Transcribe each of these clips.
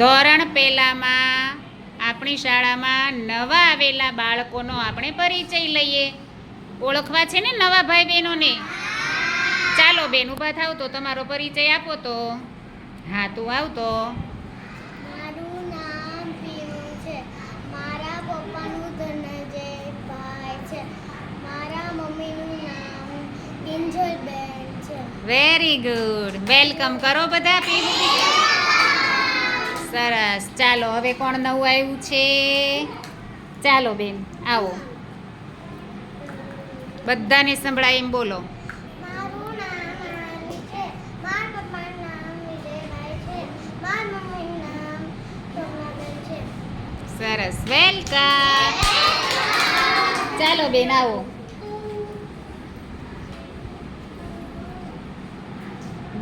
ધોરણ પહેલામાં આપણી શાળામાં નવા આવેલા બાળકોનો આપણે પરિચય લઈએ. ઓળખવા છે ને નવા ભાઈ બહેનોને? ચાલો બેન ઊભા થાવ તો તમારો પરિચય આપો તો. હા તું આવતો મારું નામ પીનુ છે. મારા પપ્પાનું ધનંજયભાઈ છે. મારા મમ્મીનું નામ કિંજલબેન છે. વેરી ગુડ વેલકમ કરો બધા પીવું સરસ. ચાલો હવે કોણ નવું આવ્યું છે? ચાલો બેન આવો. બધાને સંભળાય એમ બોલો. સરસ. વેલકમ. ચાલો બેન આવો.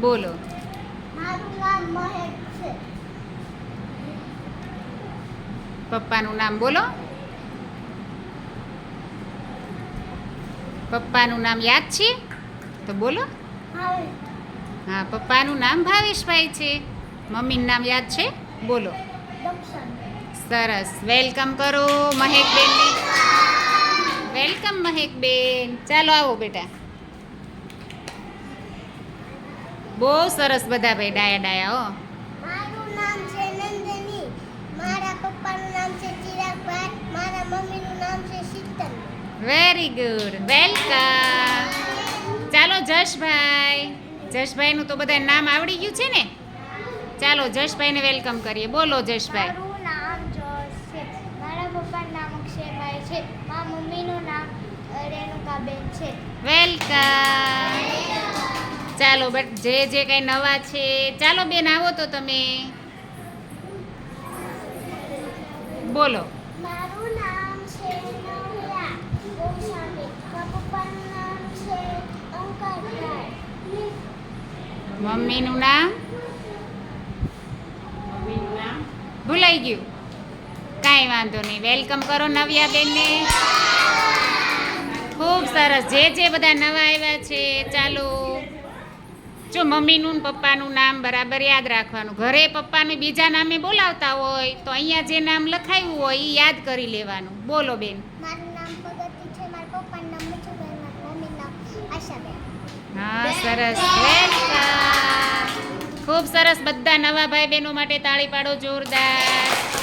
બોલો. મારું નામ મહેક છે. પપ્પાનું નામ બોલો. પપ્પાનું નામ યાદ છે? તો બોલો. હા, પપ્પાનું નામ ભાવેશભાઈ છે. મમ્મીનું નામ યાદ છે? બોલો. સરસ. વેલકમ કરો મહેકબેનને વેલકમ મહેકબેન. ચાલો આવો બેટા. બહુ સરસ બધા ભાઈ ડાયા ડાયા, હો. મારા પપ્પાનું નામ છે ચિરાગભાઈ મારા મમ્મીનું નામ છે શીતલ. વેરી ગુડ વેલકમ ચાલો જશભાઈ. જશભાઈનું તો બધા નામ આવડી ગયું છે ને? ચાલો જશભાઈને વેલકમ કરીએ. બોલો જશભાઈ. મારું નામ જોશ છે. મારા પપ્પાનું નામ અક્ષયભાઈ છે. મારા મમ્મીનું નામ રેણુકાબેન છે. વેલકમ ચાલો બટ જે જે કંઈ નવા છે ચાલો બેન આવો તો તમે. બોલો. મારું નામ છે નવ્યા ગોસ્વામી. પપ્પાનું નામ છે અંકરભાઈ મમ્મીનું નામ? ભૂલાઈ ગયું. કાંઈ વાંધો નહીં. વેલકમ કરો નવ્યા બેનને ખૂબ સરસ. જે જે બધા નવા આવ્યા છે ચાલો. જો મમ્મીનું ને પપ્પાનું નામ બરાબર યાદ રાખવાનું. ઘરે પપ્પાને બીજા નામે બોલાવતા હોય તો અહીંયા જે નામ લખાયું હોય એ યાદ કરી લેવાનું. બોલો બેન. હા સરસ. ખૂબ સરસ. બધા નવા ભાઈ બહેનો માટે તાળી પાડો જોરદાર.